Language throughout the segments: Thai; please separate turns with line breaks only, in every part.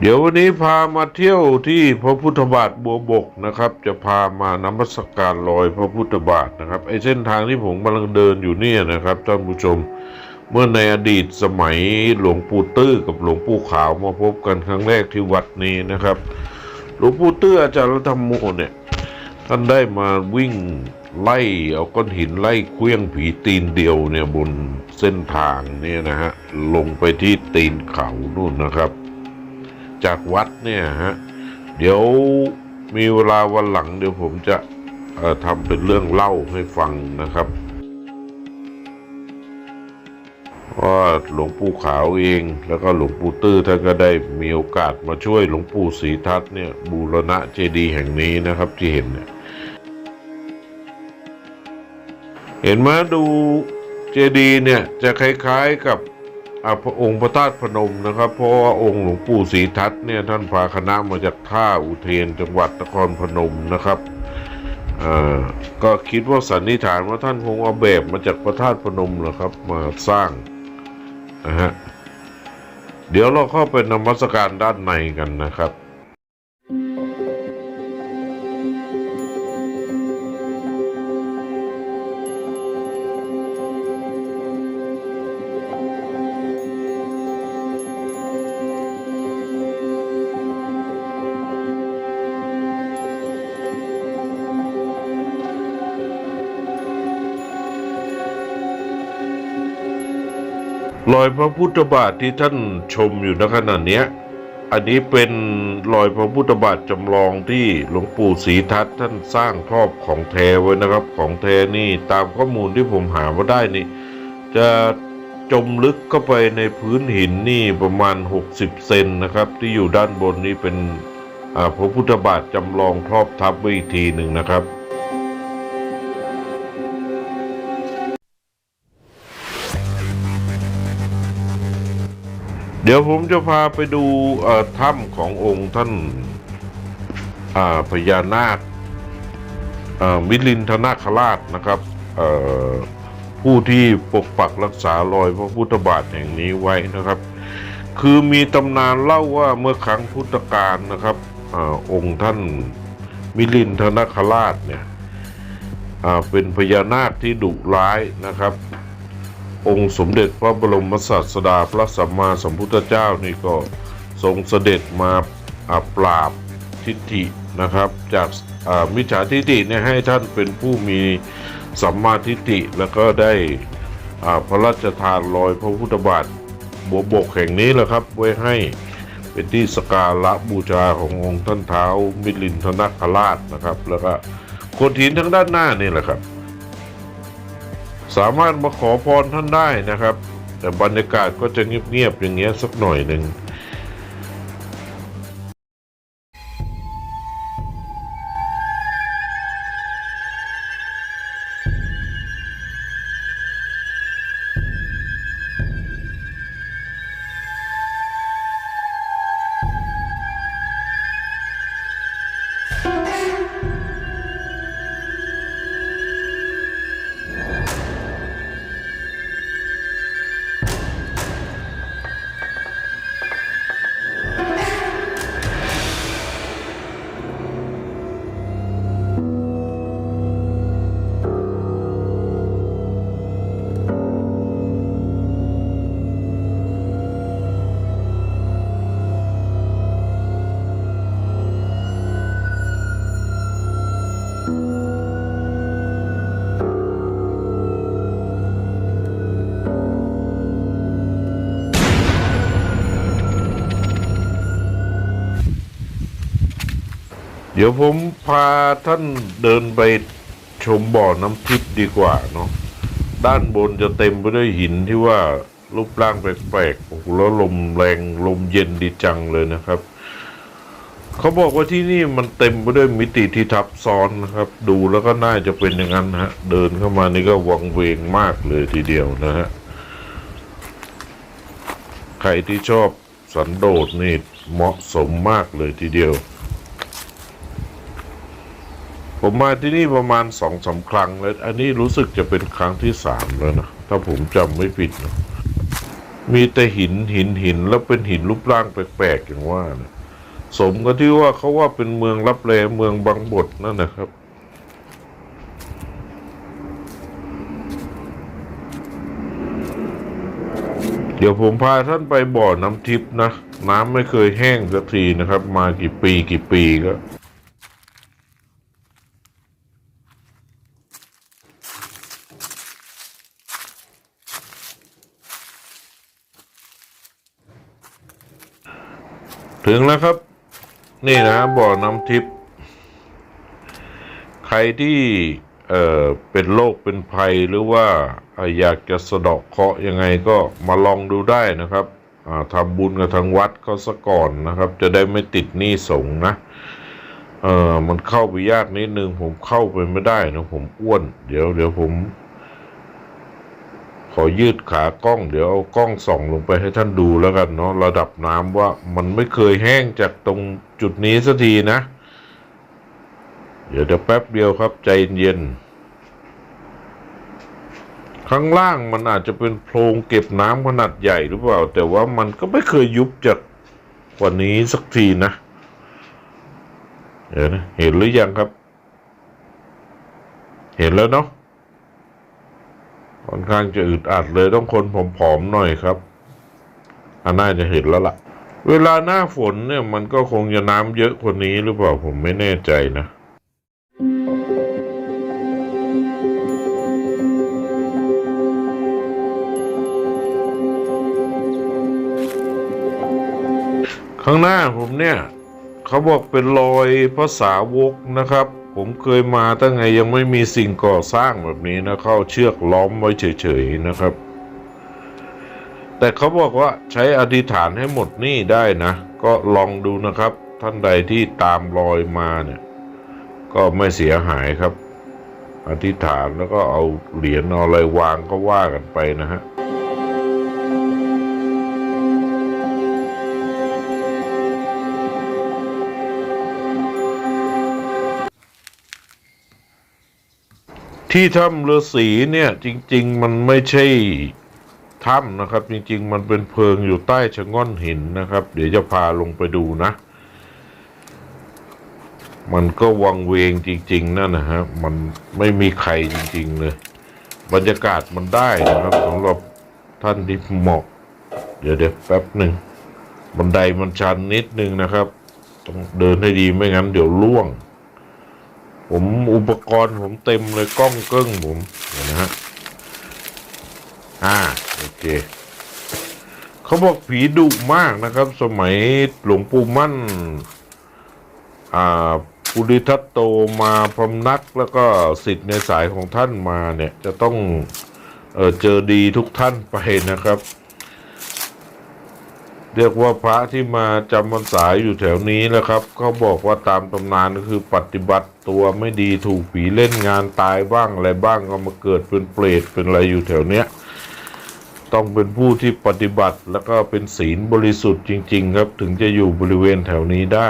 เดี๋ยววันนี้พามาเที่ยวที่พระพุทธบาทบัวบกนะครับ จะพามานมัสการรอยพระพุทธบาทนะครับไอเส้นทางที่ผมกำลังเดินอยู่เนี่ยนะครับท่านผู้ชมเมื่อในอดีตสมัยหลวงปู่ตื้อกับหลวงปู่ขาวมาพบกันครั้งแรกที่วัดนี้นะครับ หลวงปู่ตื้ออาจารย์ธรัตมโมเนี่ยท่านได้มาวิ่งไล่เอาก้อนหินไล่เคลี้ยงผีตีนเดียวเนี่ยบนเส้นทางเนี่ยนะฮะลงไปที่ตีนเขานู่นนะครับ จากวัดเนี่ยฮะ เดี๋ยวมีเวลาวันหลังเดี๋ยวผมจะทำเป็นเรื่องเล่าให้ฟังนะครับว่าหลวงปู่ขาวเอง แล้วก็หลวงปู่ตื้อท่านก็ได้มีโอกาสมาช่วยหลวงปู่ศรีทัตน์เนี่ยบูรณะเจดีย์แห่งนี้นะครับที่เห็นเนี่ยเห็นไหมดูเจดีย์เนี่ยจะคล้ายๆกับ พระองค์พระธาตุพนมนะครับ เพราะว่าองค์หลวงปู่ศรีทัตน์เนี่ยท่านพาคณะมาจากท่าอุเทนจังหวัดนครพนมนะครับก็คิดว่าสันนิษฐานว่าท่านคงเอาแบบมาจากพระธาตุพนมนะครับมาสร้างนะฮะเดี๋ยวเราเข้าไปนมัสการด้านในกันนะครับ รอยพระพุทธบาทที่ท่านชมอยู่ในขณะเนี้ย อันนี้เป็นรอยพระพุทธบาทจำลองที่หลวงปู่ศรีทัตน์ท่านสร้างครอบของแท้ไว้นะครับ ของแท้นี่ตามข้อมูลที่ผมหามาได้นี่ จะจมลึกเข้าไปในพื้นหินนี่ประมาณ 60 เซนนะครับ ที่อยู่ด้านบนนี่เป็นพระพุทธบาทจำลองครอบทับไว้อีกทีหนึ่งนะครับ เดี๋ยวผมจะพาไปดูถ้ำขององค์ท่านาพญานาคมิลินทนาคราชนะครับผู้ที่ปกปักรักษารอยพระพุทธบาทแห่งนี้ไว้นะครับ คือมีตำนานเล่าว่าเมื่อครั้งพุทธกาลนะครับอองค์ท่านมิลินทนาคราชเนี่ยเป็นพญานาคที่ดุร้ายนะครับ องค์สมเด็จพระบรมศาสดาพระสัมมาสัมพุทธเจ้านี่ก็ทรงเสด็จมาปราบทิฏฐินะครับ จากมิจฉาทิฏฐิเนี่ยให้ท่านเป็นผู้มีสัมมาทิฏฐิแล้วก็ได้พระราชทานรอยพระพุทธบาทบัวบกแห่งนี้แหละครับ ไว้ให้เป็นที่สการะบูชาขององค์ท่านเท้ามิลินทนคราชนะครับ แล้วก็โขดหินทางด้านหน้านี่แหละครับ สามารถมาขอพรท่านได้นะครับ แต่บรรยากาศก็จะเงียบๆอย่างเงี้ยสักหน่อยหนึ่ง เดี๋ยวผมพาท่านเดินไปชมบ่อน้ำทิพย์ดีกว่าเนาะด้านบนจะเต็มไปด้วยหินที่ว่ารูปร่างแปลกๆโอ้โหแล้วลมแรงลมเย็นดีจังเลยนะครับ เขาบอกว่าที่นี่มันเต็มไปด้วยมิติที่ทับซ้อนนะครับ ดูแล้วก็น่าจะเป็นอย่างนั้นนะฮะ เดินเข้ามานี่ก็วังเวงมากเลยทีเดียวนะฮะใครที่ชอบสันโดษนี่เหมาะสมมากเลยทีเดียว ผมมาที่นี่ประมาณสองสาครั้งแล้ว อันนี้รู้สึกจะเป็นครั้งที่สามแล้วนะ ถ้าผมจำไม่ผิดนะมีแต่หินหินหินแล้วเป็นหินรูปร่างแปลกๆอย่างว่านะสมกับที่ว่าเขาว่าเป็นเมืองรับแลเมืองบางบทนั่นนะครับเดี๋ยวผมพาท่านไปบ่อน้ำทิพย์นะ น้ำไม่เคยแห้งสักทีนะครับ มากี่ปีกี่ปีก็ ถึงแล้วครับ นี่นะบ่อน้ำทิพย์ใครที่เอ่อเป็นโรคเป็นภัยหรือว่าอยากจะสะเดาะเคราะห์ยังไงก็มาลองดูได้นะครับทำบุญกับทางวัดเขาซะก่อนนะครับ จะได้ไม่ติดหนี้สงนะเออมันเข้าไปยากนิดนึงผมเข้าไปไม่ได้นะผมอ้วน เดี๋ยวเดี๋ยวผม ขอยืดขากล้องเดี๋ยวเอากล้องส่องลงไปให้ท่านดูแล้วกันเนาะระดับน้ำว่ามันไม่เคยแห้งจากตรงจุดนี้สักทีนะ เดี๋ยวเดี๋ยวแป๊บเดียวครับใจเย็นๆข้างล่างมันอาจจะเป็นโพรงเก็บน้ำขนาดใหญ่หรือเปล่า แต่ว่ามันก็ไม่เคยยุบจากกว่านี้สักทีนะ เดี๋ยวนะเห็นหรือยังครับ เห็นแล้วเนาะ ค่อนข้างจะอึดอัดเลยต้องคนผอมๆหน่อยครับอันน่าจะเห็นแล้วล่ะ เวลาหน้าฝนเนี่ยมันก็คงจะน้ำเยอะกว่านี้หรือเปล่าผมไม่แน่ใจนะข้างหน้าผมเนี่ย เขาบอกเป็นรอยภาษาวกนะครับ ผมเคยมาตั้งไงยังไม่มีสิ่งก่อสร้างแบบนี้นะเข้าเชือกล้อมไว้เฉยๆนะครับ แต่เขาบอกว่าใช้อธิษฐานให้หมดหนี้ได้นะ ก็ลองดูนะครับ ท่านใดที่ตามรอยมาเนี่ย ก็ไม่เสียหายครับ อธิษฐานแล้วก็เอาเหรียญเอาอะไรวางก็ว่ากันไปนะฮะ ที่ถ้ำฤาษีเนี่ยจริง ๆ มันไม่ใช่ถ้ำนะครับ จริง ๆ มันเป็นเพิงอยู่ใต้ชะง่อนหินนะครับ เดี๋ยวจะพาลงไปดูนะ มันก็วังเวงจริง ๆ นั่นนะฮะมันไม่มีใครจริง ๆ เลย บรรยากาศมันได้นะครับสำหรับท่านที่เหมาะ เดี๋ยวเดี๋ยวแป๊บหนึ่งบันไดมันชันนิดนึงนะครับ ต้องเดินให้ดีไม่งั้นเดี๋ยวล่วง ผมอุปกรณ์ผมเต็มเลยกล้องเกิ้งผมเดี๋ยวนะฮะอ่าโอเคเขาบอกผีดุมากนะครับ สมัยหลวงปู่มั่น อ่าปุริทัตโตมาพรำนักแล้วก็สิทธิ์ในสายของท่านมาเนี่ย จะต้องเออเจอดีทุกท่านไปนะครับ เรียกว่าพระที่มาจำพรรษาอยู่แถวนี้แหละครับเขาบอกว่าตามตำนานก็คือปฏิบัติตัวไม่ดีถูกผีเล่นงานตายบ้างอะไรบ้างก็มาเกิดเป็นเปรตเป็นอะไรอยู่แถวเนี้ยต้องเป็นผู้ที่ปฏิบัติแล้วก็เป็นศีลบริสุทธิ์จริง ๆ ครับ ถึงจะอยู่บริเวณแถวนี้ได้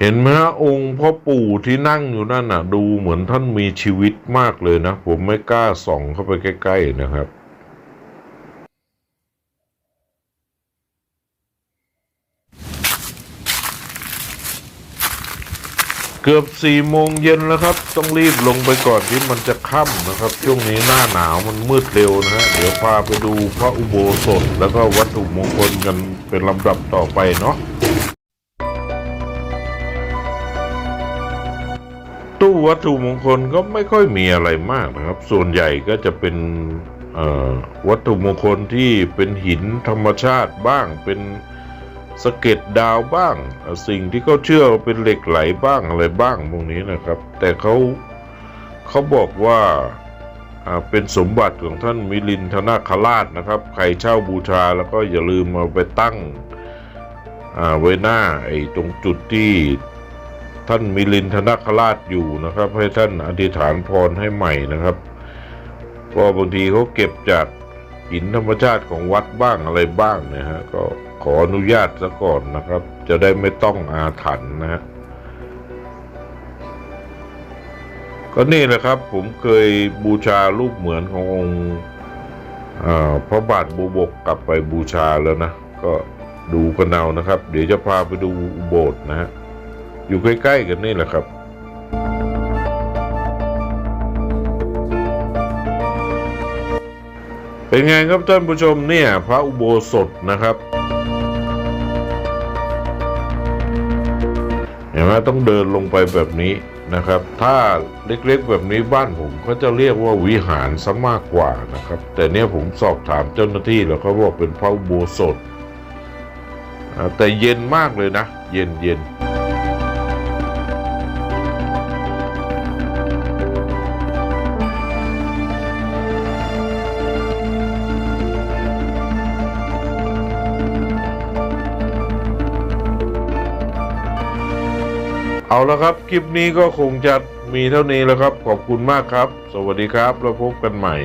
เห็นไหมฮะองค์พ่อปู่ที่นั่งอยู่นั่นน่ะ ดูเหมือนท่านมีชีวิตมากเลยนะ ผมไม่กล้าส่องเข้าไปใกล้ ๆ นะครับ เกือบสี่โมงเย็นแล้วครับ ต้องรีบลงไปก่อนที่มันจะค่ำนะครับ ช่วงนี้หน้าหนาวมันมืดเร็วนะฮะเดี๋ยวพาไปดูพระอุโบสถ แล้วก็วัตถุมงคลกันเป็นลำดับต่อไปเนาะตู้วัตถุมงคลก็ไม่ค่อยมีอะไรมากนะครับ ส่วนใหญ่ก็จะเป็นวัตถุมงคลที่เป็นหินธรรมชาติบ้างเป็น สะเก็ดดาวบ้าง สิ่งที่เขาเชื่อเป็นเหล็กไหลบ้างอะไรบ้างพวกนี้นะครับ แต่เขาเขาบอกว่าเป็นสมบัติของท่านมิลินทนาคราชนะครับ ใครเช่าบูชาแล้วก็อย่าลืมเอาไปตั้งไว้หน้าไอ้ตรงจุดที่ท่านมิลินทนาคราชอยู่นะครับ ให้ท่านอธิษฐานพรให้ใหม่นะครับเพราะบางทีเขาเก็บจาก หินธรรมชาติของวัดบ้างอะไรบ้างนะฮะก็ขออนุญาตซะก่อนนะครับ จะได้ไม่ต้องอาถรรพ์นะฮะก็นี่แหละครับ ผมเคยบูชารูปเหมือนขององค์พระบาทบูบกกลับไปบูชาแล้วนะ ก็ดูกันเอานะครับ เดี๋ยวจะพาไปดูโบสถ์นะฮะอยู่ใกล้ๆกันนี่แหละครับ เป็นไงครับท่านผู้ชมเนี่ยพระอุโบสถนะครับเห็นไหมต้องเดินลงไปแบบนี้นะครับ ถ้าเล็กๆแบบนี้บ้านผมเขาจะเรียกว่าวิหารซะมากกว่านะครับ แต่เนี่ยผมสอบถามเจ้าหน้าที่แล้วเขาบอกเป็นพระอุโบสถแต่เย็นมากเลยนะ เย็นเย็น เอาละครับ คลิปนี้ก็คงจะมีเท่านี้แล้วครับ ขอบคุณมากครับ สวัสดีครับ แล้วพบกันใหม่